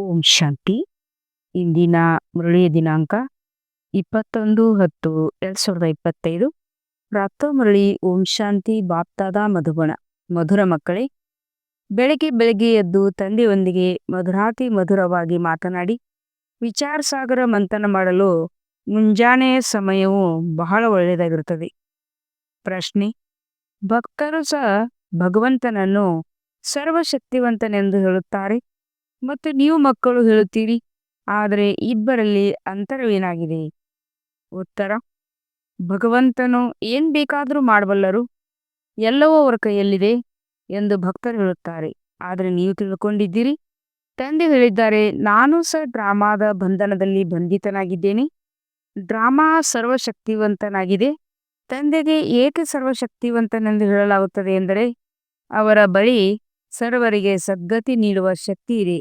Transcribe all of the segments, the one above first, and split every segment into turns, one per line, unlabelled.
ಓಂ ಶಾಂತಿ. ಇಂದಿನ ಮುರಳಿಯ ದಿನಾಂಕ ಇಪ್ಪತ್ತೊಂದು ಹತ್ತು ಎರಡ್ ಸಾವಿರದ ಇಪ್ಪತ್ತೈದು. ಪ್ರಾಪ್ತ ಮುರಳಿ ಓಂ ಶಾಂತಿ ಬಾಪ್ತಾದ ಮಧುಬಣ ಮಧುರ ಮಕ್ಕಳೇ, ಬೆಳಗ್ಗೆ ಬೆಳಗ್ಗೆ ಎದ್ದು ತಂದೆಯೊಂದಿಗೆ ಮಧುರಾತಿ ಮಧುರವಾಗಿ ಮಾತನಾಡಿ, ವಿಚಾರ ಸಾಗರ ಮಂಥನ ಮಾಡಲು ಮುಂಜಾನೆಯ ಸಮಯವು ಬಹಳ ಒಳ್ಳೆಯದಾಗಿರುತ್ತದೆ. ಪ್ರಶ್ನೆ, ಭಕ್ತರು ಸಹ ಭಗವಂತನನ್ನು ಸರ್ವಶಕ್ತಿವಂತನೆಂದು ಹೇಳುತ್ತಾರೆ. ಮತ್ತು ನೀವು ಮಕ್ಕಳು ಹೇಳುತ್ತೀರಿ, ಆದರೆ ಇಬ್ಬರಲ್ಲಿ ಅಂತರವೇನಾಗಿದೆ? ಉತ್ತರ, ಭಗವಂತನು ಏನ್ ಬೇಕಾದರೂ ಮಾಡಬಲ್ಲರು, ಎಲ್ಲವೂ ಅವರ ಕೈಯಲ್ಲಿದೆ ಎಂದು ಭಕ್ತರು ಹೇಳುತ್ತಾರೆ. ಆದರೆ ನೀವು ತಿಳ್ಕೊಂಡಿದ್ದೀರಿ? ತಂದೆ ಹೇಳಿದ್ದಾರೆ, ನಾನು ಸಹ ಡ್ರಾಮಾದ ಬಂಧನದಲ್ಲಿ ಬಂಧಿತನಾಗಿದ್ದೇನೆ. ಡ್ರಾಮಾ ಸರ್ವಶಕ್ತಿವಂತನಾಗಿದೆ. ತಂದೆಗೆ ಏಕೆ ಸರ್ವಶಕ್ತಿವಂತನೆಂದು ಹೇಳಲಾಗುತ್ತದೆ ಎಂದರೆ, ಅವರ ಬಳಿ ಸರ್ವರಿಗೆ ಸದ್ಗತಿ ನೀಡುವ ಶಕ್ತಿ ಇದೆ.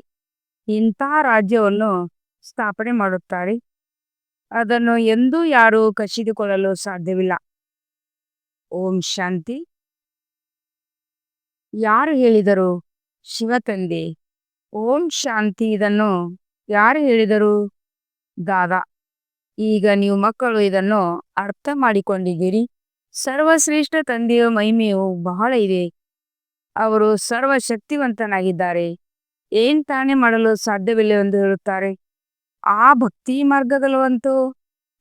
ಇಂತಹ ರಾಜ್ಯವನ್ನು ಸ್ಥಾಪನೆ ಮಾಡುತ್ತಾರೆ. ಅದನ್ನು ಎಂದೂ ಯಾರು ಕಸಿದುಕೊಳ್ಳಲು ಸಾಧ್ಯವಿಲ್ಲ. ಓಂ ಶಾಂತಿ. ಯಾರು ಹೇಳಿದರು? ಶಿವ ತಂದೆ. ಓಂ ಶಾಂತಿ ಇದನ್ನು ಯಾರು ಹೇಳಿದರು? ದಾದಾ. ಈಗ ನೀವು ಮಕ್ಕಳು ಇದನ್ನು ಅರ್ಥ ಮಾಡಿಕೊಂಡಿದ್ದೀರಿ. ಸರ್ವಶ್ರೇಷ್ಠ ತಂದೆಯ ಮಹಿಮೆಯು ಬಹಳ ಇದೆ. ಅವರು ಸರ್ವಶಕ್ತಿವಂತನಾಗಿದ್ದಾರೆ. ಏನ್ ತಾನೇ ಮಾಡಲು ಸಾಧ್ಯವಿಲ್ಲ ಎಂದು ಹೇಳುತ್ತಾರೆ. ಆ ಭಕ್ತಿ ಮಾರ್ಗದಲ್ಲಂತೂ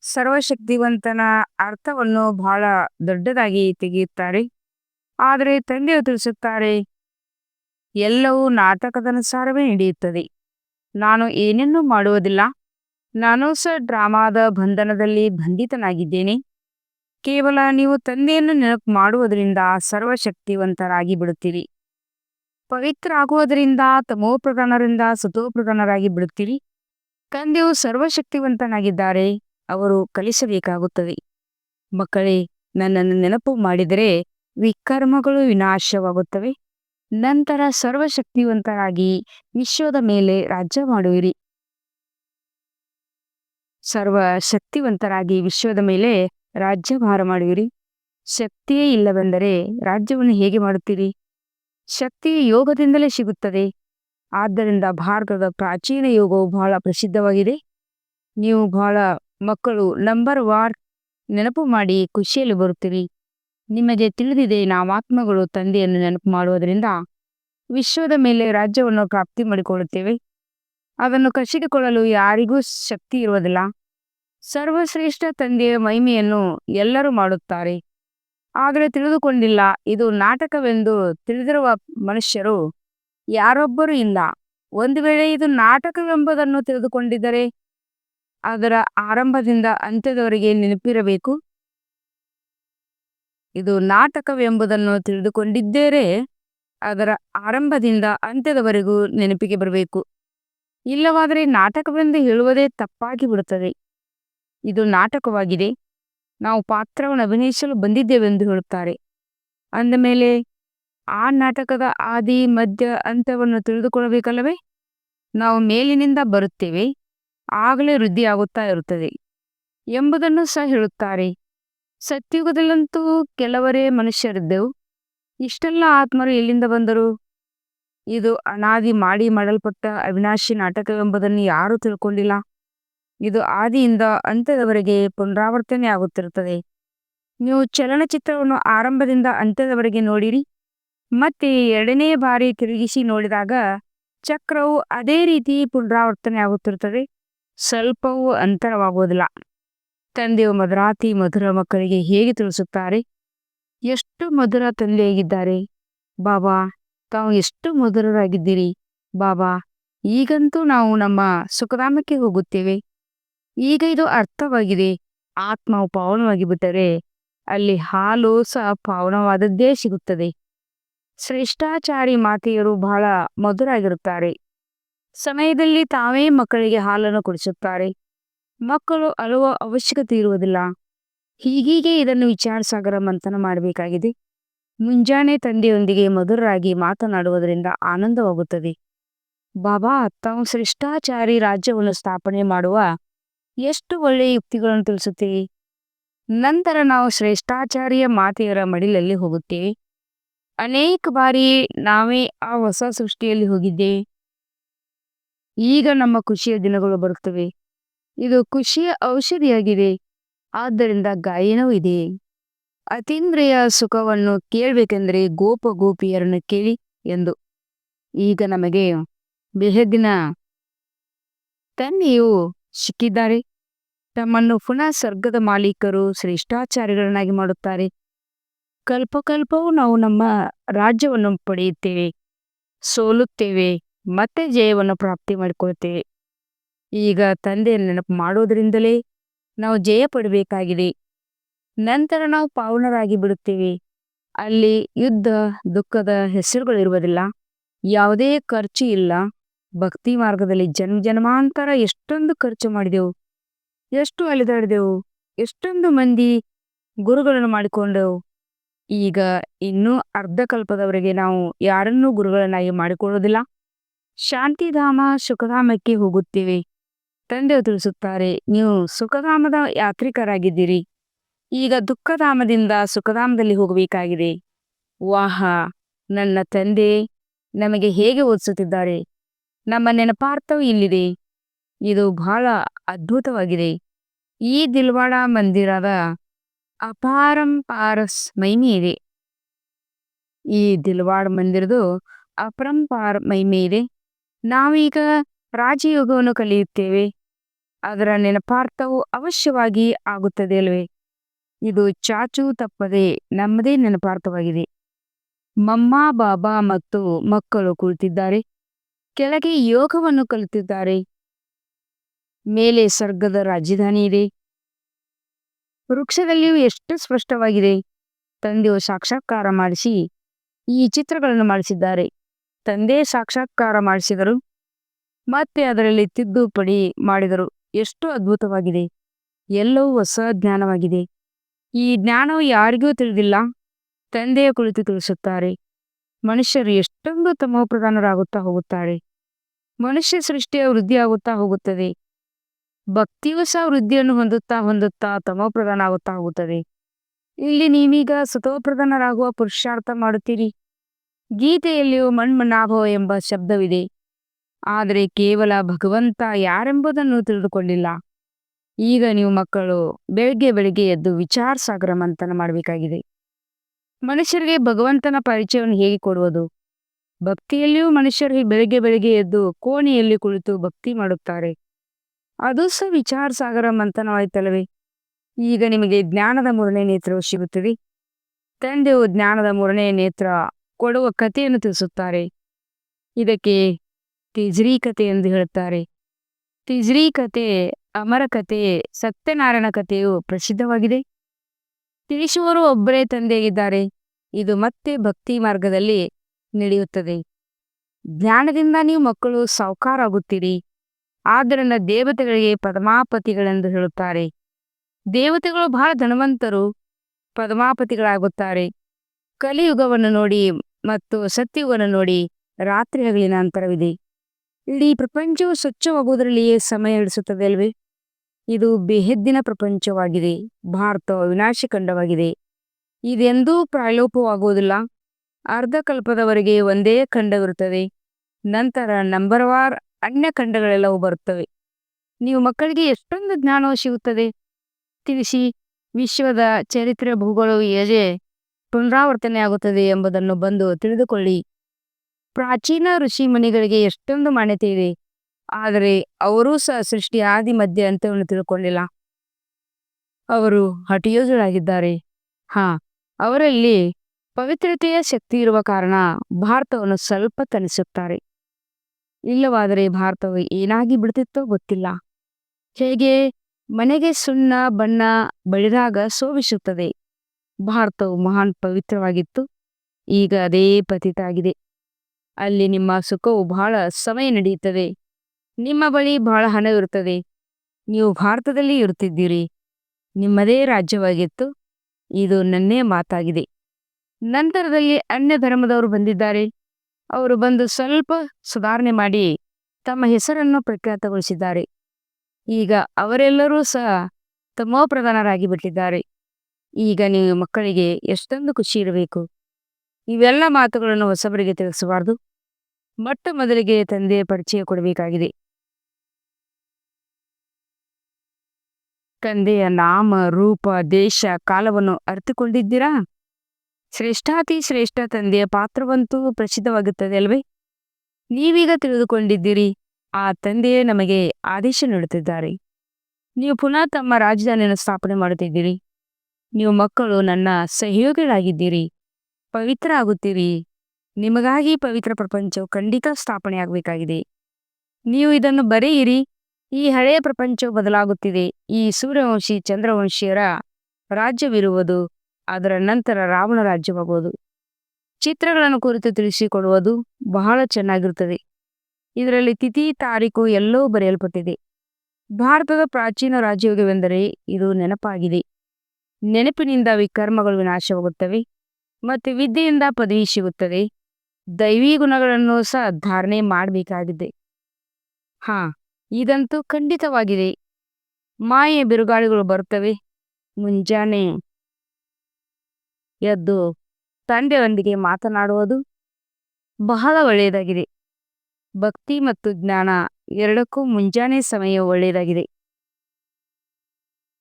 ಸರ್ವಶಕ್ತಿವಂತನ ಅರ್ಥವನ್ನು ಬಹಳ ದೊಡ್ಡದಾಗಿ ತೆಗೆಯುತ್ತಾರೆ. ಆದರೆ ತಂದೆಯು ತಿಳಿಸುತ್ತಾರೆ, ಎಲ್ಲವೂ ನಾಟಕದನುಸಾರವೇ ನಡೆಯುತ್ತದೆ. ನಾನು ಏನನ್ನೂ ಮಾಡುವುದಿಲ್ಲ. ನಾನು ಸಹ ಡ್ರಾಮಾದ ಬಂಧನದಲ್ಲಿ ಬಂಧಿತನಾಗಿದ್ದೇನೆ. ಕೇವಲ ನೀವು ತಂದೆಯನ್ನು ನೆನಪು ಮಾಡುವುದರಿಂದ ಸರ್ವಶಕ್ತಿವಂತರಾಗಿ ಬಿಡುತ್ತೀರಿ ಪವಿತ್ರ ಆಗುವುದರಿಂದ ಸುತೋ ಪ್ರಕರಣರಾಗಿ ಬಿಡುತ್ತೀರಿ. ತಂದೆಯು ಸರ್ವಶಕ್ತಿವಂತನಾಗಿದ್ದಾರೆ, ಅವರು ಕಲಿಸಬೇಕಾಗುತ್ತದೆ. ಮಕ್ಕಳೇ, ನನ್ನನ್ನು ನೆನಪು ಮಾಡಿದರೆ ವಿಕರ್ಮಗಳು ವಿನಾಶವಾಗುತ್ತವೆ. ನಂತರ ಸರ್ವಶಕ್ತಿವಂತರಾಗಿ ವಿಶ್ವದ ಮೇಲೆ ರಾಜ್ಯ ಮಾಡುವಿರಿ. ಸರ್ವಶಕ್ತಿವಂತರಾಗಿ ವಿಶ್ವದ ಮೇಲೆ ರಾಜ್ಯಭಾರ ಮಾಡುವಿರಿ. ಶಕ್ತಿಯೇ ಇಲ್ಲವೆಂದರೆ ರಾಜ್ಯವನ್ನು ಹೇಗೆ ಮಾಡುತ್ತೀರಿ? ಶಕ್ತಿ ಯೋಗದಿಂದಲೇ ಸಿಗುತ್ತದೆ. ಆದ್ದರಿಂದ ಭಾರತದ ಪ್ರಾಚೀನ ಯೋಗವು ಬಹಳ ಪ್ರಸಿದ್ಧವಾಗಿದೆ. ನೀವು ಬಹಳ ಮಕ್ಕಳು ನಂಬರ್ ವಾರ್ ನೆನಪು ಮಾಡಿ ಖುಷಿಯಲ್ಲಿ ಬರುತ್ತೀರಿ. ನಿಮಗೆ ತಿಳಿದಿದೆ ನಾವಾತ್ಮಗಳು ತಂದೆಯನ್ನು ನೆನಪು ಮಾಡುವುದರಿಂದ ವಿಶ್ವದ ಮೇಲೆ ರಾಜ್ಯವನ್ನು ಪ್ರಾಪ್ತಿ ಮಾಡಿಕೊಳ್ಳುತ್ತೇವೆ. ಅದನ್ನು ಕಸಿದುಕೊಳ್ಳಲು ಯಾರಿಗೂ ಶಕ್ತಿ ಇರುವುದಿಲ್ಲ. ಸರ್ವಶ್ರೇಷ್ಠ ತಂದೆಯ ಮಹಿಮೆಯನ್ನು ಎಲ್ಲರೂ ಮಾಡುತ್ತಾರೆ. ಆದರೆ ತಿಳಿದುಕೊಂಡಿಲ್ಲ. ಇದು ನಾಟಕವೆಂದು ತಿಳಿದಿರುವ ಮನುಷ್ಯರು ಯಾರೊಬ್ಬರು ಇಲ್ಲ. ಒಂದು ವೇಳೆ ಇದು ನಾಟಕವೆಂಬುದನ್ನು ತಿಳಿದುಕೊಂಡಿದ್ದರೆ ಅದರ ಆರಂಭದಿಂದ ಅಂತ್ಯದವರೆಗೆ ನೆನಪಿರಬೇಕು. ಇದು ನಾಟಕವೆಂಬುದನ್ನು ತಿಳಿದುಕೊಂಡಿದ್ದರೆ ಅದರ ಆರಂಭದಿಂದ ಅಂತ್ಯದವರೆಗೂ ನೆನಪಿಗೆ ಬರಬೇಕು. ಇಲ್ಲವಾದರೆ ನಾಟಕವೆಂದು ಹೇಳುವುದೇ ತಪ್ಪಾಗಿ ಬಿಡುತ್ತದೆ ಇದು ನಾಟಕವಾಗಿದೆ. ನಾವು ಪಾತ್ರವನ್ನು ಅಭಿನಯಿಸಲು ಬಂದಿದ್ದೇವೆಂದು ಹೇಳುತ್ತಾರೆ. ಅಂದ ಮೇಲೆ, ಆ ನಾಟಕದ ಆದಿ, ಮಧ್ಯ ಅಂತ್ಯವನ್ನು ತಿಳಿದುಕೊಳ್ಳಬೇಕಲ್ಲವೇ? ನಾವು ಮೇಲಿನಿಂದ ಬರುತ್ತೇವೆ, ಆಗಲೇ ವೃದ್ಧಿಯಾಗುತ್ತಾ ಇರುತ್ತದೆ ಎಂಬುದನ್ನು ಸಹ ಹೇಳುತ್ತಾರೆ. ಸತ್ಯುಗದಲ್ಲಂತೂ ಕೆಲವರೇ ಮನುಷ್ಯರಿದ್ದೆವು. ಇಷ್ಟೆಲ್ಲ ಆತ್ಮರು ಎಲ್ಲಿಂದ ಬಂದರು? ಇದು ಅನಾದಿ ಮಾಡಿ ಮಾಡಲ್ಪಟ್ಟ ಅವಿನಾಶಿ ನಾಟಕವೆಂಬುದನ್ನು ಯಾರೂ ತಿಳ್ಕೊಂಡಿಲ್ಲ. ಇದು ಆದಿಯಿಂದ ಅಂತ್ಯದವರೆಗೆ ಪುನರಾವರ್ತನೆ ಆಗುತ್ತಿರುತ್ತದೆ. ನೀವು ಚಲನಚಿತ್ರವನ್ನು ಆರಂಭದಿಂದ ಅಂತ್ಯದವರೆಗೆ ನೋಡಿರಿ, ಮತ್ತೆ ಎರಡನೇ ಬಾರಿ ತಿರುಗಿಸಿ ನೋಡಿದಾಗ ಚಕ್ರವು ಅದೇ ರೀತಿ ಪುನರಾವರ್ತನೆ ಆಗುತ್ತಿರುತ್ತದೆ. ಸ್ವಲ್ಪವೂ ಅಂತರವಾಗುವುದಿಲ್ಲ. ತಂದೆಯು ಮಧುರಾತಿ ಮಧುರ ಮಕ್ಕಳಿಗೆ ಹೇಗೆ ತಿಳಿಸುತ್ತಾರೆ? ಎಷ್ಟು ಮಧುರ ತಂದೆಯಾಗಿದ್ದಾರೆ? ಬಾಬಾ, ತಾವು ಎಷ್ಟು ಮಧುರರಾಗಿದ್ದೀರಿ? ಬಾಬಾ, ಈಗಂತೂ ನಾವು ನಮ್ಮ ಸುಖಧಾಮಕ್ಕೆ ಹೋಗುತ್ತೇವೆ. ಈಗ ಇದು ಅರ್ಥವಾಗಿದೆ. ಆತ್ಮವು ಪಾವನವಾಗಿ ಬಿಟ್ಟರೆ ಅಲ್ಲಿ ಹಾಲು ಸಹ ಪಾವನವಾದದ್ದೇ ಸಿಗುತ್ತದೆ. ಶ್ರೇಷ್ಠಾಚಾರಿ ಮಾತೆಯರು ಬಹಳ ಮಧುರಾಗಿರುತ್ತಾರೆ. ಸಮಯದಲ್ಲಿ ತಾವೇ ಮಕ್ಕಳಿಗೆ ಹಾಲನ್ನು ಕುಡಿಸುತ್ತಾರೆ. ಮಕ್ಕಳು ಅಳುವ ಅವಶ್ಯಕತೆ ಇರುವುದಿಲ್ಲ. ಹೀಗೀಗೆ ಇದನ್ನು ವಿಚಾರಸಾಗರ ಮಂಥನ ಮಾಡಬೇಕಾಗಿದೆ. ಮುಂಜಾನೆ ತಂದೆಯೊಂದಿಗೆ ಮಧುರರಾಗಿ ಮಾತನಾಡುವುದರಿಂದ ಆನಂದವಾಗುತ್ತದೆ. ಬಾಬಾ, ತಾವು ಶ್ರೇಷ್ಠಾಚಾರಿ ರಾಜ್ಯವನ್ನು ಸ್ಥಾಪನೆ ಮಾಡುವ ಎಷ್ಟು ಒಳ್ಳೆಯ ಯುಕ್ತಿಗಳನ್ನು ತಿಳಿಸುತ್ತೇವೆ ನಂತರ ನಾವು ಶ್ರೇಷ್ಠಾಚಾರ್ಯ ಮಾತೆಯರ ಮಡಿಲಲ್ಲಿ ಹೋಗುತ್ತೇವೆ. ಅನೇಕ ಬಾರಿ ನಾವೇ ಆ ಹೊಸ ಸೃಷ್ಟಿಯಲ್ಲಿ ಹೋಗಿದ್ದೇವೆ. ಈಗ ನಮ್ಮ ಖುಷಿಯ ದಿನಗಳು ಬರುತ್ತವೆ. ಇದು ಖುಷಿಯ ಔಷಧಿಯಾಗಿದೆ. ಆದ್ದರಿಂದ ಗಾಯನವೂ ಇದೆ. ಅತೀಂದ್ರಿಯ ಸುಖವನ್ನು ಕೇಳಬೇಕೆಂದರೆ ಗೋಪ ಗೋಪಿಯರನ್ನು ಕೇಳಿ ಎಂದು. ಈಗ ನಮಗೆ ಬೆಹದಿನ ತಂದೆಯು ಸಿಕ್ಕಿದ್ದಾರೆ. ತಮ್ಮನ್ನು ಪುನಃ ಸ್ವರ್ಗದ ಮಾಲೀಕರು, ಶ್ರೇಷ್ಠಾಚಾರ್ಯಗಳನ್ನಾಗಿ ಮಾಡುತ್ತಾರೆ. ಕಲ್ಪಕಲ್ಪವೂ ನಾವು ನಮ್ಮ ರಾಜ್ಯವನ್ನು ಪಡೆಯುತ್ತೇವೆ, ಸೋಲುತ್ತೇವೆ, ಮತ್ತೆ ಜಯವನ್ನು ಪ್ರಾಪ್ತಿ ಮಾಡಿಕೊಳ್ತೇವೆ. ಈಗ ತಂದೆಯ ನೆನಪು ಮಾಡೋದರಿಂದಲೇ ನಾವು ಜಯ ಪಡಬೇಕಾಗಿದೆ. ನಂತರ ನಾವು ಪಾವನರಾಗಿ ಬಿಡುತ್ತೇವೆ. ಅಲ್ಲಿ ಯುದ್ಧ, ದುಃಖದ ಹೆಸರುಗಳಿರುವುದಿಲ್ಲ ಯಾವುದೇ ಖರ್ಚು ಇಲ್ಲ. ಭಕ್ತಿ ಮಾರ್ಗದಲ್ಲಿ ಜನ್ಮ, ಜನ್ಮಾಂತರ ಎಷ್ಟೊಂದು ಖರ್ಚು ಮಾಡಿದೆವು. ಎಷ್ಟು ಅಲೆದಾಡಿದೆವು? ಎಷ್ಟೊಂದು ಮಂದಿ ಗುರುಗಳನ್ನು ಮಾಡಿಕೊಂಡೆವು. ಈಗ ಇನ್ನೂ ಅರ್ಧ ಕಲ್ಪದವರೆಗೆ ನಾವು ಯಾರನ್ನೂ ಗುರುಗಳನ್ನಾಗಿ ಮಾಡಿಕೊಳ್ಳೋದಿಲ್ಲ. ಶಾಂತಿಧಾಮ ಸುಖಧಾಮಕ್ಕೆ ಹೋಗುತ್ತೇವೆ. ತಂದೆ ತಿಳಿಸುತ್ತಾರೆ, ನೀವು ಸುಖಧಾಮದ ಯಾತ್ರಿಕರಾಗಿದ್ದೀರಿ. ಈಗ ದುಃಖಧಾಮದಿಂದ ಸುಖಧಾಮದಲ್ಲಿ ಹೋಗಬೇಕಾಗಿದೆ. ವಾಹ, ನನ್ನ ತಂದೆ ನಮಗೆ ಹೇಗೆ ಓದಿಸುತ್ತಿದ್ದಾರೆ? ನಮ್ಮ ನೆನಪಾರ್ಥವು ಇಲ್ಲಿದೆ. ಇದು ಬಹಳ ಅದ್ಭುತವಾಗಿದೆ. ಈ ದಿಲ್ವಾಡ ಮಂದಿರದ ಅಪಾರಂಪಾರಸ್ ಮಹಿಮೆ ಇದೆ. ಈ ದಿಲ್ವಾಡ್ ಮಂದಿರದು ಅಪರಂಪಾರ ಮಹಿಮೆ ಇದೆ. ನಾವೀಗ ರಾಜಯೋಗವನ್ನು ಕಲಿಯುತ್ತೇವೆ. ಅದರ ನೆನಪಾರ್ಥವು ಅವಶ್ಯವಾಗಿ ಆಗುತ್ತದೆ ಅಲ್ವೇ? ಇದು ಚಾಚು ತಪ್ಪದೆ ನಮ್ಮದೇ ನೆನಪಾರ್ಥವಾಗಿದೆ. ಮಮ್ಮ, ಬಾಬಾ ಮತ್ತು ಮಕ್ಕಳು ಕುಳಿತಿದ್ದಾರೆ. ಕೆಳಗೆ ಯೋಗವನ್ನು ಕಲಿತಿದ್ದಾರೆ. ಮೇಲೆ ಸ್ವರ್ಗದ ರಾಜಧಾನಿ ಇದೆ. ವೃಕ್ಷದಲ್ಲಿಯೂ ಎಷ್ಟು ಸ್ಪಷ್ಟವಾಗಿದೆ. ತಂದೆಯು ಸಾಕ್ಷಾತ್ಕಾರ ಮಾಡಿಸಿ, ಈ ಚಿತ್ರಗಳನ್ನು ಮಾಡಿಸಿದ್ದಾರೆ. ತಂದೆ ಸಾಕ್ಷಾತ್ಕಾರ ಮಾಡಿಸಿದರು, ಮತ್ತೆ ಅದರಲ್ಲಿ ತಿದ್ದುಪಡಿ ಮಾಡಿದರು. ಎಷ್ಟು ಅದ್ಭುತವಾಗಿದೆ. ಎಲ್ಲವೂ ಹೊಸ ಜ್ಞಾನವಾಗಿದೆ. ಈ ಜ್ಞಾನವು ಯಾರಿಗೂ ತಿಳಿದಿಲ್ಲ, ತಂದೆಯ ಕುಳಿತು ತಿಳಿಸುತ್ತಾರೆ. ಮನುಷ್ಯರು ಎಷ್ಟೊಂದು ತಮೋಪ್ರಧಾನರಾಗುತ್ತಾ ಹೋಗುತ್ತಾರೆ. ಮನುಷ್ಯ ಸೃಷ್ಟಿಯ ವೃದ್ಧಿಯಾಗುತ್ತಾ ಹೋಗುತ್ತದೆ. ಭಕ್ತಿಯೂ ಸಹ ವೃದ್ಧಿಯನ್ನು ಹೊಂದುತ್ತಾ ಹೊಂದುತ್ತಾ ತಮೋಪ್ರಧಾನ ಆಗುತ್ತಾ ಹೋಗುತ್ತದೆ. ಇಲ್ಲಿ ನೀವೀಗ ಸತೋಪ್ರಧಾನರಾಗುವ ಪುರುಷಾರ್ಥ ಮಾಡುತ್ತೀರಿ. ಗೀತೆಯಲ್ಲಿಯೂ ಮಣ್ಮನಾಭವ ಎಂಬ ಶಬ್ದವಿದೆ. ಆದರೆ ಕೇವಲ ಭಗವಂತ ಯಾರೆಂಬುದನ್ನು ತಿಳಿದುಕೊಂಡಿಲ್ಲ. ಈಗ ನೀವು ಮಕ್ಕಳು ಬೆಳಗ್ಗೆ ಬೆಳಿಗ್ಗೆ ಎದ್ದು ವಿಚಾರ ಸಾಗರ ಮಂಥನ ಮಾಡಬೇಕಾಗಿದೆ. ಮನುಷ್ಯರಿಗೆ ಭಗವಂತನ ಪರಿಚಯವನ್ನು ಹೇಗೆ ಕೊಡುವುದು? ಭಕ್ತಿಯಲ್ಲಿಯೂ ಮನುಷ್ಯರಿಗೆ ಬೆಳಗ್ಗೆ ಬೆಳಗ್ಗೆ ಎದ್ದು ಕೋಣೆಯಲ್ಲಿ ಕುಳಿತು ಭಕ್ತಿ ಮಾಡುತ್ತಾರೆ. ಅದು ಸಹ ವಿಚಾರ ಸಾಗರ ನಾವಾಯ್ತಲ್ವಿ ಈಗ ನಿಮಗೆ ಜ್ಞಾನದ ಮೂರನೇ ನೇತ್ರವು ಸಿಗುತ್ತದೆ. ತಂದೆಯು ಜ್ಞಾನದ ಮೂರನೇ ನೇತ್ರ ಕೊಡುವ ಕಥೆಯನ್ನು ತಿಳಿಸುತ್ತಾರೆ. ಇದಕ್ಕೆ ತಿಜ್ರಿ ಕಥೆ ಎಂದು ಹೇಳುತ್ತಾರೆ. ತಿಜ್ರಿ ಕಥೆ, ಅಮರ ಕಥೆ, ಸತ್ಯನಾರಾಯಣ ಕಥೆಯು ಪ್ರಸಿದ್ಧವಾಗಿದೆ. ತಿಳಿಸುವರು ಒಬ್ಬರೇ ತಂದೆಯಾಗಿದ್ದಾರೆ. ಇದು ಮತ್ತೆ ಭಕ್ತಿ ಮಾರ್ಗದಲ್ಲಿ ನಡೆಯುತ್ತದೆ. ಜ್ಞಾನದಿಂದ ನೀವು ಮಕ್ಕಳು ಸಾವುಕಾರ ಆಗುತ್ತೀರಿ ಆದ್ದರಿಂದ ದೇವತೆಗಳಿಗೆ ಪದ್ಮಾಪತಿಗಳೆಂದು ಹೇಳುತ್ತಾರೆ. ದೇವತೆಗಳು ಬಹಳ ಧನವಂತರು, ಪದ್ಮಾಪತಿಗಳಾಗುತ್ತಾರೆ. ಕಲಿಯುಗವನ್ನು ನೋಡಿ ಮತ್ತು ಸತ್ಯಯುಗವನ್ನು ನೋಡಿ ರಾತ್ರಿ ಹಗಲಿನ ಅಂತರವಿದೆ. ಇಡೀ ಪ್ರಪಂಚವು ಸ್ವಚ್ಛವಾಗುವುದರಲ್ಲಿಯೇ ಸಮಯ ಹಿಡಿಸುತ್ತದೆ ಅಲ್ವೇ ಇದು ಬೆಹೆದ್ದಿನ ಪ್ರಪಂಚವಾಗಿದೆ. ಭಾರತ ವಿನಾಶಖಂಡವಾಗಿದೆ ಇದೆಂದೂ ಪ್ರಾಯೋಪವಾಗುವುದಿಲ್ಲ ಅರ್ಧ ಕಲ್ಪದವರೆಗೆ ಒಂದೇ ಖಂಡವಿರುತ್ತದೆ. ನಂತರ ನಂಬರ್ವಾರ್ ಅನ್ಯ ಖಂಡಗಳೆಲ್ಲವೂ ಬರುತ್ತವೆ. ನೀವು ಮಕ್ಕಳಿಗೆ ಎಷ್ಟೊಂದು ಜ್ಞಾನವು ಸಿಗುತ್ತದೆ. ತಿಳಿಸಿ, ವಿಶ್ವದ ಚರಿತ್ರೆ ಭೂಗೋಳವು ಹೇಗೆ ಪುನರಾವರ್ತನೆ ಆಗುತ್ತದೆ ಎಂಬುದನ್ನು ಬಂದು ತಿಳಿದುಕೊಳ್ಳಿ. ಪ್ರಾಚೀನ ಋಷಿ ಮುನಿಗಳಿಗೆ ಎಷ್ಟೊಂದು ಮಾನ್ಯತೆ ಇದೆ. ಆದರೆ ಅವರೂ ಸಹ ಸೃಷ್ಟಿ ಆದಿ ಮಧ್ಯ ಅಂತವನ್ನು ತಿಳ್ಕೊಂಡಿಲ್ಲ. ಅವರು ಹಠಯೋಜರಾಗಿದ್ದಾರೆ. ಹಾ, ಅವರಲ್ಲಿ ಪವಿತ್ರತೆಯ ಶಕ್ತಿ ಇರುವ ಕಾರಣ ಭಾರತವನ್ನು ಸ್ವಲ್ಪ ತನಿಸುತ್ತಾರೆ ಇಲ್ಲವಾದರೆ ಭಾರತವು ಏನಾಗಿ ಬಿಡ್ತಿತ್ತೋ ಗೊತ್ತಿಲ್ಲ. ಹೇಗೆ? ಮನೆಗೆ ಸುಣ್ಣ, ಬಣ್ಣ ಬಳಿದಾಗ ಸೋವಿಸುತ್ತದೆ. ಭಾರತವು ಮಹಾನ್ ಪವಿತ್ರವಾಗಿತ್ತು. ಈಗ ಅದೇ ಪತಿತಾಗಿದೆ ಅಲ್ಲಿ ನಿಮ್ಮ ಸುಖವು ಬಹಳ ಸಮಯ ನಡೆಯುತ್ತದೆ. ನಿಮ್ಮ ಬಳಿ ಬಹಳ ಹಣವಿರುತ್ತದೆ ನೀವು ಭಾರತದಲ್ಲಿ ಇರುತ್ತಿದ್ದೀರಿ. ನಿಮ್ಮದೇ ರಾಜ್ಯವಾಗಿತ್ತು. ಇದು ನನ್ನೇ ಮಾತಾಗಿದೆ. ನಂತರದಲ್ಲಿ ಅನ್ಯ ಧರ್ಮದವರು ಬಂದಿದ್ದಾರೆ. ಅವರು ಬಂದು ಸ್ವಲ್ಪ ಸುಧಾರಣೆ ಮಾಡಿ ತಮ್ಮ ಹೆಸರನ್ನು ಪ್ರಖ್ಯಾತಗೊಳಿಸಿದ್ದಾರೆ. ಈಗ ಅವರೆಲ್ಲರೂ ಸಹ ತಮ್ಮ ಪ್ರಧಾನರಾಗಿ ಬಿಟ್ಟಿದ್ದಾರೆ ಈಗ ನೀವು ಮಕ್ಕಳಿಗೆ ಎಷ್ಟೊಂದು ಖುಷಿ ಇರಬೇಕು. ಇವೆಲ್ಲ ಮಾತುಗಳನ್ನು ಹೊಸಬರಿಗೆ ತಿಳಿಸಬಾರದು. ಮೊಟ್ಟ ಮೊದಲಿಗೆ ತಂದೆ ಪರಿಚಯ ಕೊಡಬೇಕಾಗಿದೆ. ತಂದೆಯ ನಾಮ, ರೂಪ, ದೇಶ, ಕಾಲವನ್ನು ಅರಿತುಕೊಂಡಿದ್ದೀರಾ? ಶ್ರೇಷ್ಠಾತಿ ಶ್ರೇಷ್ಠ ತಂದೆಯ ಪಾತ್ರವಂತೂ ಪ್ರಸಿದ್ಧವಾಗುತ್ತದೆ ಅಲ್ವೇ? ನೀವೀಗ ತಿಳಿದುಕೊಂಡಿದ್ದೀರಿ, ಆ ತಂದೆಯೇ ನಮಗೆ ಆದೇಶ ನೀಡುತ್ತಿದ್ದಾರೆ. ನೀವು ಪುನಃ ತಮ್ಮ ರಾಜಧಾನಿಯನ್ನು ಸ್ಥಾಪನೆ ಮಾಡುತ್ತಿದ್ದೀರಿ. ನೀವು ಮಕ್ಕಳು, ನನ್ನ ಸಹಯೋಗಿಗಳಾಗಿದ್ದೀರಿ. ಪವಿತ್ರ ಆಗುತ್ತೀರಿ. ನಿಮಗಾಗಿ ಪವಿತ್ರ ಪ್ರಪಂಚವು ಖಂಡಿತ ಸ್ಥಾಪನೆ ಆಗಬೇಕಾಗಿದೆ ನೀವು ಇದನ್ನು ಬರೆಯಿರಿ. ಈ ಹಳೆಯ ಪ್ರಪಂಚವು ಬದಲಾಗುತ್ತಿದೆ. ಈ ಸೂರ್ಯವಂಶಿ, ಚಂದ್ರವಂಶಿಯರ ರಾಜ್ಯವಿರುವುದು ಅದರ ನಂತರ ರಾವಣ ರಾಜ್ಯವಾಗುವುದು ಚಿತ್ರಗಳನ್ನು ಕುರಿತು ತಿಳಿಸಿಕೊಡುವುದು ಬಹಳ ಚೆನ್ನಾಗಿರುತ್ತದೆ. ಇದರಲ್ಲಿ ತಿಥಿ, ತಾರೀಕು ಎಲ್ಲವೂ ಬರೆಯಲ್ಪಟ್ಟಿದೆ. ಭಾರತದ ಪ್ರಾಚೀನ ರಾಜ್ಯವೆಂದರೆ ಇದು ನೆನಪಾಗಿದೆ. ನೆನಪಿನಿಂದ ವಿಕರ್ಮಗಳು ವಿನಾಶವಾಗುತ್ತವೆ ಮತ್ತು ವಿದ್ಯೆಯಿಂದ ಪದವಿ ಸಿಗುತ್ತದೆ. ದೈವಿ ಗುಣಗಳನ್ನು ಸಹ ಧಾರಣೆ ಮಾಡಬೇಕಾಗಿದೆ. ಹಾ, ಇದಂತೂ ಖಂಡಿತವಾಗಿದೆ. ಮಾಯೆ ಬಿರುಗಾಳಿಗಳು ಬರುತ್ತವೆ. ಮುಂಜಾನೆ ಎದ್ದು ತಂದೆಯೊಂದಿಗೆ ಮಾತನಾಡುವುದು ಬಹಳ ಒಳ್ಳೆಯದಾಗಿದೆ. ಭಕ್ತಿ ಮತ್ತು ಜ್ಞಾನ ಎರಡಕ್ಕೂ ಮುಂಜಾನೆ ಸಮಯ ಒಳ್ಳೆಯದಾಗಿದೆ.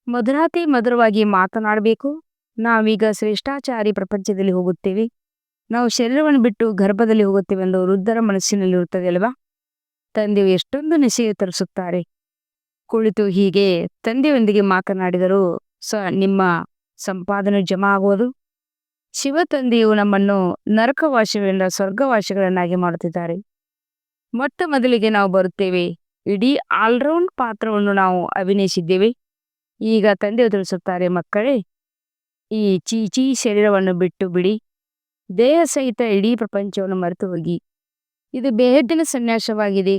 ಮಧುರಾತಿ ಮಧುರವಾಗಿ ಮಾತನಾಡಬೇಕು. ನಾವೀಗ ಶ್ರೇಷ್ಠಾಚಾರಿ ಪ್ರಪಂಚದಲ್ಲಿ ಹೋಗುತ್ತೇವೆ. ನಾವು ಶರೀರವನ್ನು ಬಿಟ್ಟು ಗರ್ಭದಲ್ಲಿ ಹೋಗುತ್ತೇವೆ ಎಂದು ವೃದ್ಧರ ಮನಸ್ಸಿನಲ್ಲಿರುತ್ತದೆ ಅಲ್ವಾ? ತಂದೆಯು ಎಷ್ಟೊಂದು ನೆಸೆಯು ತರಿಸುತ್ತಾರೆ. ಕುಳಿತು ಹೀಗೆ ತಂದೆಯೊಂದಿಗೆ ಮಾತನಾಡಿದರೂ ಸ ನಿಮ್ಮ ಸಂಪಾದನೆ ಜಮಾ ಆಗುವುದು. ಶಿವ ತಂದೆಯು ನಮ್ಮನ್ನು ನರಕವಾಸಿಗಳಿಂದ ಸ್ವರ್ಗವಾಸಿಗಳನ್ನಾಗಿ ಮಾಡುತ್ತಿದ್ದಾರೆ. ಮೊಟ್ಟ ಮೊದಲಿಗೆ ನಾವು ಬರುತ್ತೇವೆ. ಇಡೀ ಆಲ್ರೌಂಡ್ ಪಾತ್ರವನ್ನು ನಾವು ಅಭಿನಯಿಸಿದ್ದೇವೆ. ಈಗ ತಂದೆಯು ತಿಳಿಸುತ್ತಾರೆ ಮಕ್ಕಳೇ, ಈ ಚೀಚಿ ಶರೀರವನ್ನು ಬಿಟ್ಟು ಬಿಡಿ ದೇಹ ಸಹಿತ ಇಡೀ ಪ್ರಪಂಚವನ್ನು ಮರೆತು ಹೋಗಿ. ಇದು ಬೇಹದ್ದಿನ ಸನ್ಯಾಸವಾಗಿದೆ.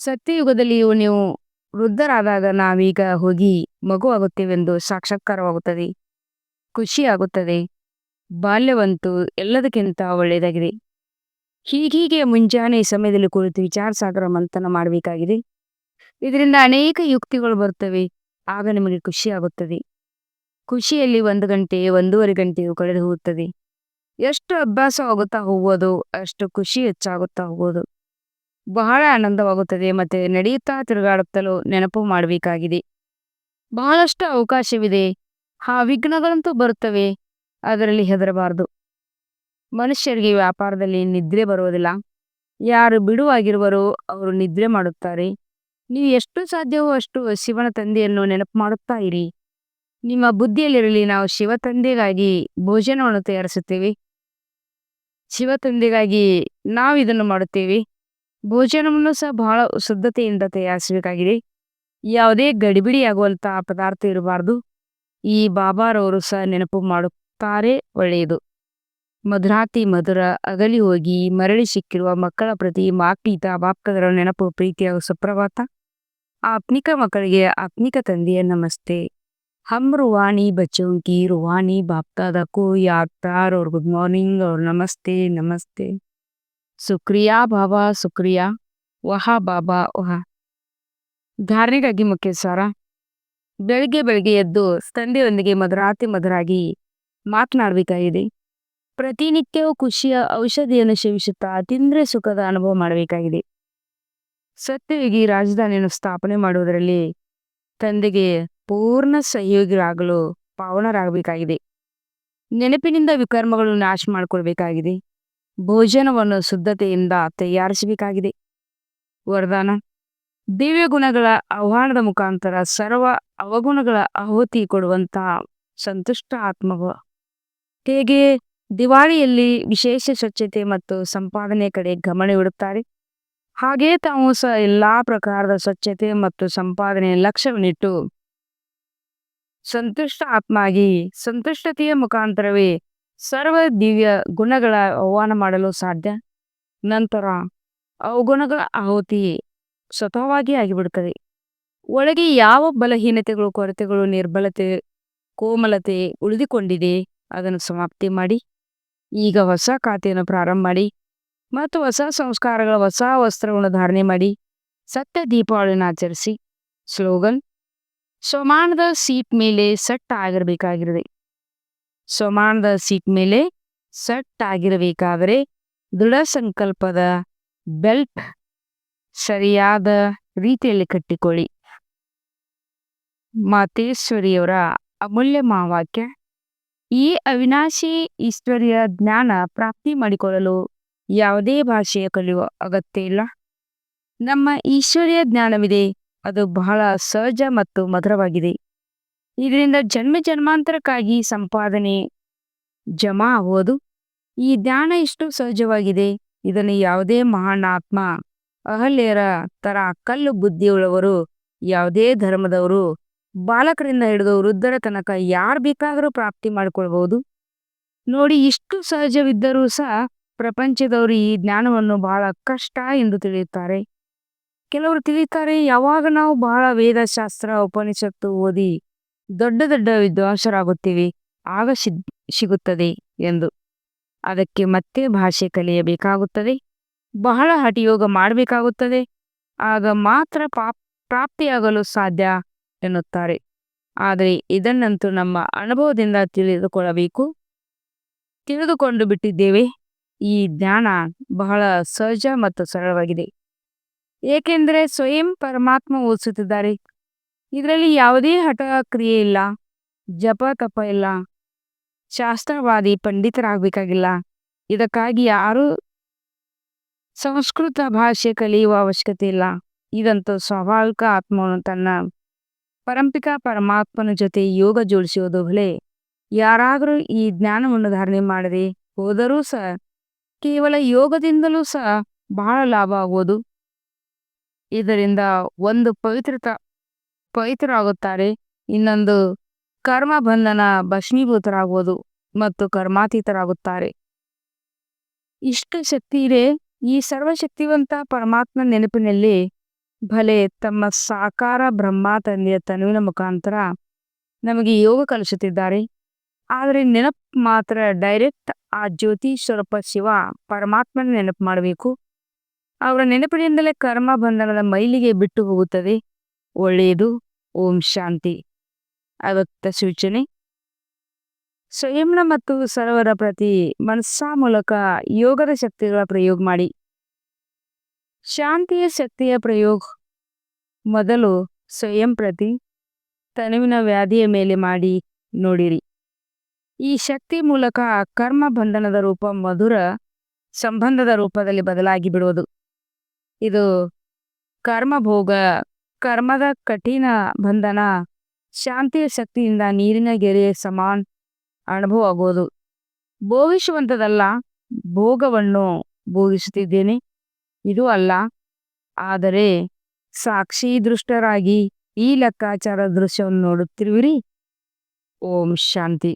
ಸತ್ಯಯುಗದಲ್ಲಿಯೂ ನೀವು ವೃದ್ಧರಾದಾಗ ನಾವೀಗ ಹೋಗಿ ಮಗು ಆಗುತ್ತೇವೆಂದು ಸಾಕ್ಷಾತ್ಕಾರವಾಗುತ್ತದೆ. ಖುಷಿಯಾಗುತ್ತದೆ. ಬಾಲ್ಯವಂತೂ ಎಲ್ಲದಕ್ಕಿಂತ ಒಳ್ಳೆಯದಾಗಿದೆ. ಹೀಗೀಗೆ ಮುಂಜಾನೆ ಸಮಯದಲ್ಲಿ ಕುಳಿತು ವಿಚಾರ ಸಾಗರ ಮಂಥನ ಮಾಡಬೇಕಾಗಿದೆ. ಇದರಿಂದ ಅನೇಕ ಯುಕ್ತಿಗಳು ಬರ್ತವೆ ಆಗ ನಿಮಗೆ ಖುಷಿ ಆಗುತ್ತದೆ. ಖುಷಿಯಲ್ಲಿ ಒಂದು ಗಂಟೆ, ಒಂದೂವರೆ ಗಂಟೆಯೂ ಕಳೆದು ಹೋಗುತ್ತದೆ. ಎಷ್ಟು ಅಭ್ಯಾಸವಾಗುತ್ತಾ ಹೋಗೋದು ಅಷ್ಟು ಖುಷಿ ಹೆಚ್ಚಾಗುತ್ತಾ ಹೋಗೋದು ಬಹಳ ಆನಂದವಾಗುತ್ತದೆ ಮತ್ತೆ ನಡೆಯುತ್ತಾ ತಿರುಗಾಡುತ್ತಲೂ ನೆನಪು ಮಾಡಬೇಕಾಗಿದೆ. ಬಹಳಷ್ಟು ಅವಕಾಶವಿದೆ. ಆ ವಿಘ್ನಗಳಂತೂ ಬರುತ್ತವೆ. ಅದರಲ್ಲಿ ಹೆದರಬಾರದು. ಮನುಷ್ಯರಿಗೆ ವ್ಯಾಪಾರದಲ್ಲಿ ನಿದ್ರೆ ಬರುವುದಿಲ್ಲ. ಯಾರು ಬಿಡುವಾಗಿರುವರೋ ಅವರು ನಿದ್ರೆ ಮಾಡುತ್ತಾರೆ. ನೀವು ಎಷ್ಟು ಸಾಧ್ಯವೋ ಅಷ್ಟು ಶಿವನ ತಂದೆಯನ್ನು ನೆನಪು ಮಾಡುತ್ತಾ ಇರಿ. ನಿಮ್ಮ ಬುದ್ಧಿಯಲ್ಲಿರಲಿ ನಾವು ಶಿವ ತಂದೆಗಾಗಿ ಭೋಜನವನ್ನು ತಯಾರಿಸುತ್ತೇವೆ. ಶಿವ ತಂದೆಗಾಗಿ ನಾವು ಇದನ್ನು ಮಾಡುತ್ತೇವೆ. ಭೋಜನವನ್ನು ಸಹ ಬಹಳ ಶುದ್ಧತೆಯಿಂದ ತಯಾರಿಸಬೇಕಾಗಿದೆ. ಯಾವುದೇ ಗಡಿಬಿಡಿ ಆಗುವಂತಹ ಪದಾರ್ಥ ಇರಬಾರ್ದು. ಈ ಬಾಬಾರವರು ಸಹ ನೆನಪು ಕಾರೆ ಒಳ್ಳೆಯದು. ಮಧುರಾತಿ ಮಧುರ ಅಗಲಿ ಹೋಗಿ ಮರಳಿ ಸಿಕ್ಕಿರುವ ಮಕ್ಕಳ ಪ್ರತಿ ಮಾಪೀತ ಬಾಪ್ತದರ ನೆನಪು ಪ್ರೀತಿಯ ಸುಪ್ರಭಾತ. ಆಪ್ನಿಕ ಮಕ್ಕಳಿಗೆ ಆಪ್ನಿಕ ತಂದೆಯ ನಮಸ್ತೆ. ಹಮ್ ರುವಾಣಿ ಬಚ್ಚೋಂ ರುವಾಣಿ ಬಾಪ್ತಾದ ಕೋ ಯಾಕ್ತಾರ್ ಅವ್ರ ಗುಡ್ ಮಾರ್ನಿಂಗ್ ಅವ್ರ ನಮಸ್ತೆ ನಮಸ್ತೆ. ಸುಕ್ರಿಯಾ ಬಾಬಾ, ಸುಕ್ರಿಯಾ. ವಹಾ ಬಾಬಾ, ವಹಾ. ಧಾರಣೆಗಾಗಿ ಮುಖ್ಯ ಸಾರ ಬೆಳಗ್ಗೆ ಬೆಳಗ್ಗೆ ಎದ್ದು ತಂದೆಯೊಂದಿಗೆ ಮಧುರಾತಿ ಮಧುರಾಗಿ ಮಾತನಾಡಬೇಕಾಗಿದೆ. ಪ್ರತಿನಿತ್ಯವೂ ಖುಷಿಯ ಔಷಧಿಯನ್ನು ಸೇವಿಸುತ್ತಾ ತಿಂದ್ರೆ ಸುಖದ ಅನುಭವ ಮಾಡಬೇಕಾಗಿದೆ. ಸತ್ಯವಿಗಿ ರಾಜಧಾನಿಯನ್ನು ಸ್ಥಾಪನೆ ಮಾಡುವುದರಲ್ಲಿ ತಂದೆಗೆ ಪೂರ್ಣ ಸಹಯೋಗಿರಾಗಲು ಪಾವನರಾಗಬೇಕಾಗಿದೆ. ನೆನಪಿನಿಂದ ವಿಕರ್ಮಗಳನ್ನು ನಾಶ ಮಾಡಿಕೊಳ್ಬೇಕಾಗಿದೆ. ಭೋಜನವನ್ನು ಶುದ್ಧತೆಯಿಂದ ತಯಾರಿಸಬೇಕಾಗಿದೆ. ವರದಾನ, ದಿವ್ಯ ಗುಣಗಳ ಆಹ್ವಾನದ ಮುಖಾಂತರ ಸರ್ವ ಅವಗುಣಗಳ ಆಹುತಿ ಕೊಡುವಂತಹ ಸಂತುಷ್ಟ ಆತ್ಮವ ಹೇಗೆ ದಿವಾಳಿಯಲ್ಲಿ ವಿಶೇಷ ಸ್ವಚ್ಛತೆ ಮತ್ತು ಸಂಪಾದನೆ ಕಡೆ ಗಮನ ಇಡುತ್ತಾರೆ? ಹಾಗೆ ತಾವು ಸಹ ಎಲ್ಲಾ ಪ್ರಕಾರದ ಸ್ವಚ್ಛತೆ ಮತ್ತು ಸಂಪಾದನೆ ಲಕ್ಷ್ಯವನ್ನಿಟ್ಟು ಸಂತುಷ್ಟ ಆತ್ಮಾಗಿ ಸಂತುಷ್ಟತೆಯ ಮುಖಾಂತರವೇ ಸರ್ವ ದಿವ್ಯ ಗುಣಗಳ ಆಹ್ವಾನ ಮಾಡಲು ಸಾಧ್ಯ. ನಂತರ ಅವಗುಣಗಳ ಆಹುತಿ ಸ್ವತಃವಾಗಿ ಆಗಿಬಿಡುತ್ತದೆ. ಒಳಗೆ ಯಾವ ಬಲಹೀನತೆಗಳು ಕೊರತೆಗಳು ನಿರ್ಬಲತೆ ಕೋಮಲತೆ ಉಳಿದುಕೊಂಡಿದೆ? ಅದನ್ನು ಸಮಾಪ್ತಿ ಮಾಡಿ, ಈಗ ಹೊಸ ಖಾತೆಯನ್ನು ಪ್ರಾರಂಭ ಮಾಡಿ ಮತ್ತು ಹೊಸ ಸಂಸ್ಕಾರಗಳ ಹೊಸ ವಸ್ತ್ರಗಳನ್ನು ಧಾರಣೆ ಮಾಡಿ, ಸತ್ಯ ದೀಪಾವಳಿಯನ್ನು ಆಚರಿಸಿ. ಸ್ಲೋಗನ್ ಸ್ವಮಾನದ ಸೀಟ್ ಮೇಲೆ ಸೆಟ್ ಆಗಿರಬೇಕಾಗಿರದೆ ಸ್ವಮಾನದ ಸೀಟ್ ಮೇಲೆ ಸೆಟ್ ಆಗಿರಬೇಕಾದರೆ ದೃಢ ಸಂಕಲ್ಪದ ಬೆಲ್ಟ್ ಸರಿಯಾದ ರೀತಿಯಲ್ಲಿ ಕಟ್ಟಿಕೊಳ್ಳಿ. ಮಾತೇಶ್ವರಿಯವರ ಅಮೂಲ್ಯ ಮಹಾವಾಕ್ಯ ಈ ಅವಿನಾಶಿ ಈಶ್ವರಿಯ ಜ್ಞಾನ ಪ್ರಾಪ್ತಿ ಮಾಡಿಕೊಳ್ಳಲು ಯಾವುದೇ ಭಾಷೆಯ ಕಲಿಯುವ ಅಗತ್ಯ ಇಲ್ಲ. ನಮ್ಮ ಈಶ್ವರಿಯ ಜ್ಞಾನವಿದೆ. ಅದು ಬಹಳ ಸಹಜ ಮತ್ತು ಮಧುರವಾಗಿದೆ. ಇದರಿಂದ ಜನ್ಮ ಜನ್ಮಾಂತರಕ್ಕಾಗಿ ಸಂಪಾದನೆ, ಜಮಾ ಆಗುವುದು ಈ ಜ್ಞಾನ ಎಷ್ಟು ಸಹಜವಾಗಿದೆ. ಇದನ್ನು ಯಾವುದೇ ಮಹಾನ್ ಅಹಲ್ಯರ ತರ ಕಲ್ಲು ಬುದ್ಧಿಯುಳ್ಳವರು, ಯಾವುದೇ ಧರ್ಮದವರು ಬಾಲಕರಿಂದ ಹಿಡಿದು ವೃದ್ಧರ ತನಕ ಯಾರು ಬೇಕಾದರೂ ಪ್ರಾಪ್ತಿ ಮಾಡಿಕೊಳ್ಬಹುದು ನೋಡಿ, ಇಷ್ಟು ಸಹಜವಿದ್ದರೂ ಸಹ ಪ್ರಪಂಚದವರು ಈ ಜ್ಞಾನವನ್ನು ಬಹಳ ಕಷ್ಟ ಎಂದು ತಿಳಿಯುತ್ತಾರೆ. ಕೆಲವರು ತಿಳಿಯುತ್ತಾರೆ, ಯಾವಾಗ ನಾವು ಬಹಳ ವೇದಶಾಸ್ತ್ರ, ಉಪನಿಷತ್ತು ಓದಿ ದೊಡ್ಡ ದೊಡ್ಡ ವಿದ್ವಾಂಸರಾಗುತ್ತೀವಿ, ಆಗ ಸಿಗುತ್ತದೆ ಎಂದು. ಅದಕ್ಕೆ ಮತ್ತೆ ಭಾಷೆ ಕಲಿಯಬೇಕಾಗುತ್ತದೆ, ಬಹಳ ಹಠಯೋಗ ಮಾಡಬೇಕಾಗುತ್ತದೆ, ಆಗ ಮಾತ್ರ ಪಾಪ್, ಪ್ರಾಪ್ತಿಯಾಗಲು ಸಾಧ್ಯ. ಎನ್ನುತ್ತಾರೆ. ಆದರೆ ಇದನ್ನಂತೂ ನಮ್ಮ ಅನುಭವದಿಂದ ತಿಳಿದುಕೊಳ್ಳಬೇಕು. ತಿಳಿದುಕೊಂಡು ಬಿಟ್ಟಿದ್ದೇವೆ. ಈ ಜ್ಞಾನ ಬಹಳ ಸಹಜ ಮತ್ತು ಸರಳವಾಗಿದೆ. ಏಕೆಂದರೆ ಸ್ವಯಂ ಪರಮಾತ್ಮ ಓದಿಸುತ್ತಿದ್ದಾರೆ ಇದರಲ್ಲಿ ಯಾವುದೇ ಹಠ ಕ್ರಿಯೆ ಇಲ್ಲ, ಜಪ ತಪ ಇಲ್ಲ, ಶಾಸ್ತ್ರವಾದಿ ಪಂಡಿತರಾಗಬೇಕಾಗಿಲ್ಲ. ಇದಕ್ಕಾಗಿ ಯಾರೂ ಸಂಸ್ಕೃತ ಭಾಷೆ ಕಲಿಯುವ ಅವಶ್ಯಕತೆ ಇಲ್ಲ. ಇದಂತೂ ಸ್ವಾಭಾವಿಕ ಆತ್ಮವನ್ನು ತನ್ನ ಪರಂಪಿಕ ಪರಮಾತ್ಮನ ಜೊತೆ ಯೋಗ ಜೋಡಿಸುವುದು ಭಲೆ. ಯಾರಾದರೂ ಈ ಜ್ಞಾನವನ್ನು ಧಾರಣೆ ಮಾಡದೆ ಹೋದರೂ ಸಹ ಕೇವಲ ಯೋಗದಿಂದಲೂ ಸಹ ಬಹಳ ಲಾಭ ಆಗುವುದು. ಇದರಿಂದ ಒಂದು ಪವಿತ್ರತ, ಪವಿತ್ರರಾಗುತ್ತಾರೆ. ಇನ್ನೊಂದು ಕರ್ಮ ಬಂಧನ ಭಸ್ಮೀಭೂತರಾಗುವುದು ಮತ್ತು ಕರ್ಮಾತೀತರಾಗುತ್ತಾರೆ. ಇಷ್ಟು ಶಕ್ತಿ ಇದೆ. ಈ ಸರ್ವಶಕ್ತಿವಂತ ಪರಮಾತ್ಮ ನೆನಪಿನಲ್ಲಿ ಭಲೆ ತಮ್ಮ ಸಾಕಾರ ಬ್ರಹ್ಮ ತಂದೆಯ ತನುವಿನ ಮುಖಾಂತರ ನಮಗೆ ಯೋಗ ಕಲಿಸುತ್ತಿದ್ದಾರೆ. ಆದರೆ ನೆನಪು ಮಾತ್ರ ಡೈರೆಕ್ಟ್ ಆ ಜ್ಯೋತಿ ಸ್ವರೂಪ ಶಿವ ಪರಮಾತ್ಮನ ನೆನಪು ಮಾಡಬೇಕು. ಅವರ ನೆನಪಿನಿಂದಲೇ ಕರ್ಮ ಬಂಧನದ ಮೈಲಿಗೆ ಬಿಟ್ಟು ಹೋಗುತ್ತದೆ. ಒಳ್ಳೆಯದು. ಓಂ ಶಾಂತಿ. ಅವತ್ತ ಸೂಚನೆ. ಸ್ವಯಂನ ಮತ್ತು ಸರ್ವರ ಪ್ರತಿ ಮನಸ್ಸಾ ಮೂಲಕ ಯೋಗದ ಶಕ್ತಿಗಳ ಪ್ರಯೋಗ ಮಾಡಿ. ಶಾಂತಿಯ ಶಕ್ತಿಯ ಪ್ರಯೋಗ. ಮೊದಲು ಸ್ವಯಂ ಪ್ರತಿ, ತನುವಿನ ವ್ಯಾಧಿಯ ಮೇಲೆ ಮಾಡಿ ನೋಡಿರಿ. ಈ ಶಕ್ತಿ ಮೂಲಕ ಕರ್ಮ ಬಂಧನದ ರೂಪ ಮಧುರ ಸಂಬಂಧದ ರೂಪದಲ್ಲಿ ಬದಲಾಗಿ ಬಿಡುವುದು. ಇದು ಕರ್ಮಭೋಗ ಕರ್ಮದ ಕಠಿಣ ಬಂಧನ, ಶಾಂತಿಯ ಶಕ್ತಿಯಿಂದ ನೀರಿನ ಗೆರೆ ಸಮಾನ್ ಅನುಭವ ಆಗೋದು. ಭೋಗಿಸುವಂಥದ್ದಲ್ಲ, ಭೋಗವನ್ನು ಭೋಗಿಸುತ್ತಿದ್ದೇನೆ. ಇದು ಅಲ್ಲ. ಆದರೆ ಸಾಕ್ಷಿ ದೃಷ್ಟರಾಗಿ ಈ ಲೆಕ್ಕಾಚಾರ ದೃಶ್ಯವನ್ನು ನೋಡುತ್ತಿರುವಿರಿ. ಓಂ ಶಾಂತಿ.